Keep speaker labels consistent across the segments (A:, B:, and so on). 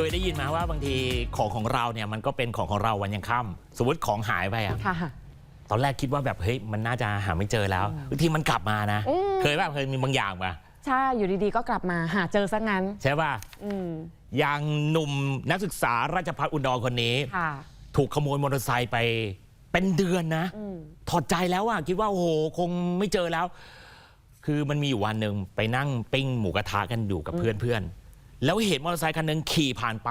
A: เคยได้ยินมาว่าบางทีของของเราเนี่ยมันก็เป็นของของเราวันยังค่ำสมมติของหายไปอะ
B: ค่ะ
A: ตอนแรกคิดว่าแบบเฮ้ยมันน่าจะหาไม่เจอแล้วบางทีมันกลับมานะ
B: อืม
A: เคยป่ะเคยมีบางอย่างป่ะ
B: ใช่อยู่ดีๆก็กลับมาหาเจอซะงั้น
A: ใช่ป่ะ
B: อืม
A: อย่างหนุ่มนักศึกษาราชภัฏอุดรคนนี้
B: ค่ะ
A: ถูกขโมยมอเตอร์ไซค์ไปเป็นเดือนนะ
B: อืม
A: ถอดใจแล้วอะคิดว่าโอ้โหคงไม่เจอแล้ว คือมันมีอยู่วันหนึ่งไปนั่งปิ้งหมูกระทะกันอยู่กับเพื่อนเพื่อนๆ แล้วเห็นมอเตอร์ไซค์คันหนึ่งขี่ผ่านไป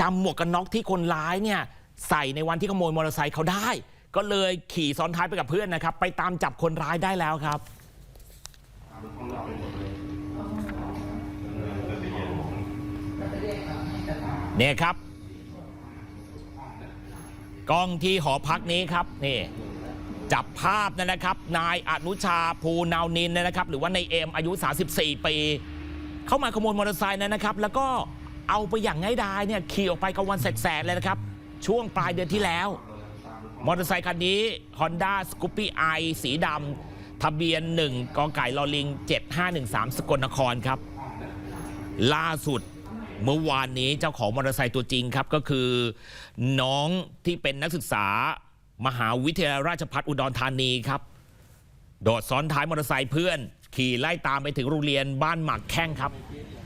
A: จำหมวกกันน็อกที่คนร้ายเนี่ยใส่ในวันที่ขโมยมอเตอร์ไซค์เขาได้ ก็เลยขี่ซ้อนท้ายไปกับเพื่อนนะครับ ไปตามจับคนร้ายได้แล้วครับ เนี่ยครับ กล้องที่หอพักนี้ครับนี่จับภาพนะนะครับ นายอนุชาภูนาวนินเนยนะครับ หรือว่านายเอ็มอายุ 34 ปี เข้ามาขโมยมอเตอร์ไซค์นั่นนะครับ แล้วก็เอาไปอย่างง่ายดายเนี่ยขี่ออกไปกลางวันแสกๆเลยนะครับ ช่วงปลายเดือนที่แล้ว มอเตอร์ไซค์คันนี้ Honda Scoopy i สีดำทะเบียน 1กไก่ลอลิง 7513 สกลนครครับ ล่าสุดเมื่อวานนี้เจ้าของมอเตอร์ไซค์ตัวจริงครับ ก็คือ น้องที่เป็นนักศึกษามหาวิทยาลัยราชภัฏอุดรธานีครับ โดดซ้อนท้ายมอเตอร์ไซค์เพื่อน ขี่ไล่ตามไปถึงโรงเรียนบ้านหมักแข้งครับ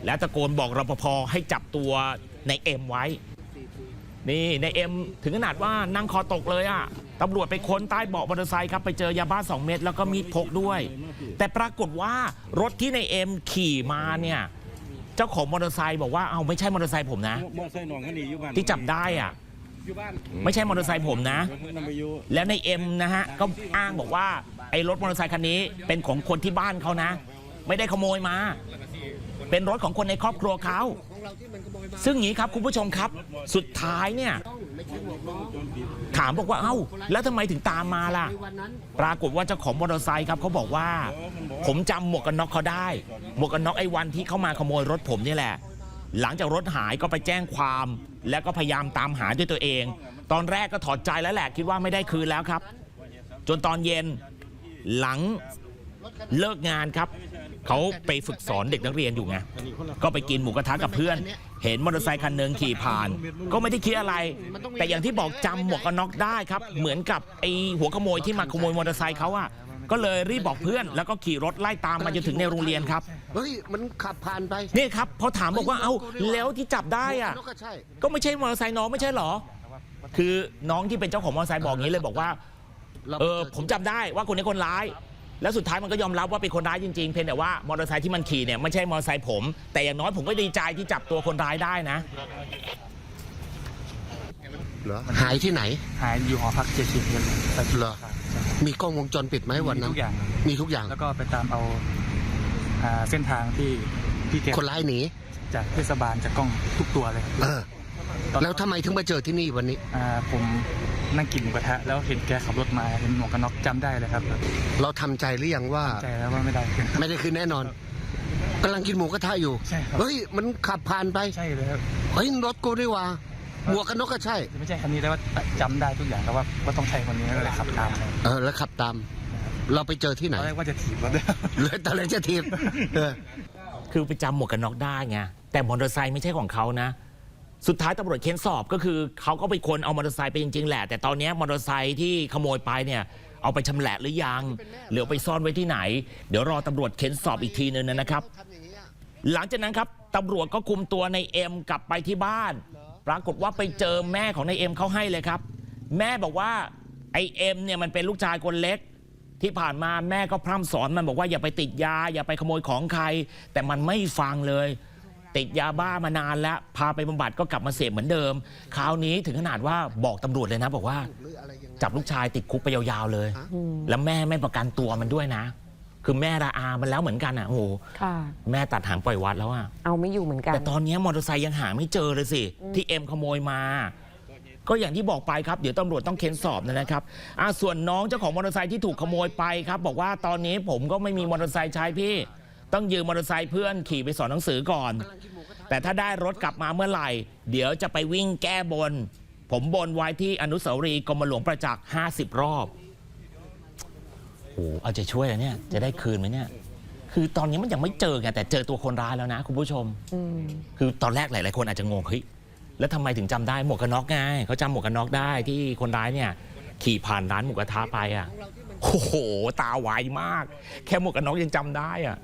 A: และตะโกนบอกรปภให้จับตัวในเอ็มไว้ นี่ในเอ็มถึงขนาดว่านั่งคอตกเลยอะตำรวจไปค้นใต้เบาะมอเตอร์ไซค์ครับไปเจอยาบ้า 2 เม็ดแล้วก็มีดพกด้วย แต่ปรากฏว่ารถที่ในเอ็มขี่มาเนี่ย เจ้าของมอเตอร์ไซค์บอกว่าเอาไม่ใช่มอเตอร์ไซค์ผมนะ
C: มอไซค์หนองเขาหนีอยู่บ้าน
A: ที่จับได้อะ
C: อยู่บ้าน
A: ไม่ใช่มอเตอร์ไซค์ผมนะ
C: เพิ่งนำไปอยู่
A: แล้วในเอ็มนะฮะก็อ้างบอกว่าไอ้รถมอเตอร์ไซคันนี้เป็นของคนที่บ้านเขานะ ไม่ได้ขโมยมา เป็นรถของคนในครอบครัวเขาซึ่งอย่างนี้ครับคุณผู้ชมครับ สุดท้ายเนี่ย ถามบอกว่าเอ้า แล้วทำไมถึงตามมาล่ะ ปรากฏว่าเจ้าของมอเตอร์ไซค์ครับเขาบอกว่า ผมจำหมวกกันน็อกเขาได้ หมวกกันน็อกไอ้วันที่เขามาขโมยรถผมนี่แหละ หลังจากรถหายก็ไปแจ้งความ แล้วก็พยายามตามหาด้วยตัวเอง ตอนแรกก็ถอดใจแล้วแหละคิดว่าไม่ได้คืนแล้วครับ จนตอนเย็นหลังเลิกงานครับ เขาไปฝึกสอนเด็กนักเรียนอยู่ไงก็ไปกินหมูกระทะกับเพื่อน เห็นมอเตอร์ไซคันหนึ่งขี่ผ่าน ก็ไม่ได้คิดอะไร แต่อย่างที่บอกจำหมวกกันน็อกได้ครับ เหมือนกับไอหัวขโมยที่มาขโมยมอเตอร์ไซค์เขาอะ ก็เลยรีบบอกเพื่อน แล้วก็ขี่รถไล่ตามมาจนถึงในโรงเรียนครับ
D: เฮ้ยมันขับผ่านไป
A: นี่ครับพอถามบอกว่าเอาแล้วที่จับได้อะ
D: นกก็ใช่
A: ก็ไม่ใช่มอเตอร์ไซค์น้องไม่ใช่เหรอ คือน้องที่เป็นเจ้าของมอเตอร์ไซค์บอกอย่างนี้เลยบอกว่า
D: รา
A: เออ
D: ไปจ
A: ผมจำได้ว่าคนนี้คนร้าย แล้วสุดท้ายมันก็ยอมรับว่าเป็นคนร้ายจริงๆ เพียงแต่ว่ามอเตอร์ไซค์ที่มันขี่เนี่ยไม่ใช่มอเตอร์ไซค์ผม แต่อย่างน้อยผมก็ดีใจที่จับตัวคนร้ายได้นะ
D: เหรอหายที่ไหน
E: หายอยู่หอพักเจ็ดสิบเดือน
D: เหรอมีกล้องวงจรปิดไหมวัน
E: มี
D: นั้น
E: ทุกอย่าง
D: มีทุกอย่าง
E: แล้วก็ไปตามเอาอ่าเส้นทางที่ที่แก
D: คนร้ายหนี
E: จากเทศบาลจากกล้องทุกตัวเลย
D: เออ
E: ตอน
D: แล้วทำไมถึงมาเจอที่นี่วันนี้
E: อ่าผมนั่งกินหมูกระทะแล้วเห็นแกขับรถมาเห็นหมวกกันน็อกจำได้เลยครับ
D: เราทำใจหรือยังว่า
E: ใจแล้วว่าไม่ได้ขึ้น
D: ไม่ได้คืนแน่นอนกำลังกินหมูกระทะอยู่
E: ใช่ครับ
D: เฮ้ย มันขับผ่านไป
E: ใช่เลยครับ
D: เฮ้ย รถกูนี่หว่า หมวกกันน็อกก็ใช่
E: ไม่ใช่คันนี้แต่ว่าจำได้ทุกอย่างแล้วว่าว่าต้องใช่คนนี้ก็เลยขับตามเลย
D: เออ แล้วขับตาม เราไปเจอที่ไหน
E: ตอนแรกว่าจะถีบรถด้วย
D: เลยตอนแรกจะทีบเออ
A: คือไปจำหมวกกันน็อกได้ไงแต่มอเตอร์ไซค์ไม่ใช่ของเขานะ สุดท้ายตำรวจเค้นสอบก็คือเขาก็ไปคนเอามอเตอร์ไซค์ไปจริงๆแหละ แต่ตอนนี้มอเตอร์ไซค์ที่ขโมยไปเนี่ยเอาไปชำแหละหรือยังหรือเอาไปซ่อนไว้ที่ไหน เดี๋ยวรอตำรวจเค้นสอบอีกทีนึงนะครับ หลังจากนั้นครับตำรวจก็คุมตัวในเอ็มกลับไปที่บ้าน ปรากฏว่าไปเจอแม่ของในเอ็มเขาให้เลยครับ แม่บอกว่าไอเอ็มเนี่ยมันเป็นลูกชายคนเล็ก ที่ผ่านมาแม่ก็พร่ำสอนมันบอกว่าอย่าไปติดยา อย่าไปขโมยของใคร แต่มันไม่ฟังเลย ติดยาบ้ามานานแล้ว พาไปบำบัดก็กลับมาเสพเหมือนเดิม คราวนี้ถึงขนาดว่าบอกตำรวจเลยนะ บอกว่า จับลูกชายติดคุกไปยาวๆเลย แล้วแม่ไม่ประกันตัวมันด้วยนะ คือแม่ระอามันแล้วเหมือนกันอะโอ้โห
B: ค่ะ
A: แม่ตัดหางปล่อยวัดแล้วอะ
B: เอาไม่อยู่เหมือนกัน
A: แต่ตอนนี้มอเตอร์ไซค์ยังหาไม่เจอเลยสิ ที่เอ็มขโมยมา ก็อย่างที่บอกไปครับ เดี๋ยวตำรวจต้องเค้นสอบนะครับอะส่วนน้องเจ้าของมอเตอร์ไซค์ที่ถูกขโมยไปครับ บอกว่าตอนนี้ผมก็ไม่มีมอเตอร์ไซค์ใช้พี่ ต้องยืมมอเตอร์ไซค์เพื่อนขี่ไปสอนหนังสือก่อน แต่ถ้าได้รถกลับมาเมื่อไหร่ เดี๋ยวจะไปวิ่งแก้บน ผมบนไว้ที่อนุสาวรีย์กรมหลวงประจักษ์ 50 รอบ โอ้โหเอาใจช่วยอะเนี่ยจะได้คืนไหมเนี่ย คือตอนนี้มันยังไม่เจอไงแต่เจอตัวคนร้ายแล้วนะคุณผู้ชม
B: อืม
A: คือตอนแรกหลายๆคนอาจจะงงเฮ้ยแล้วทำไมถึงจำได้หมวกกันน็อกไงเขาจำหมวกกันน็อกได้ที่คนร้ายเนี่ย ขี่ผ่านร้านหมูกระทะไปอะโอ้โห ตาไวมาก แค่หมวกกันน็อกยังจำได้อะ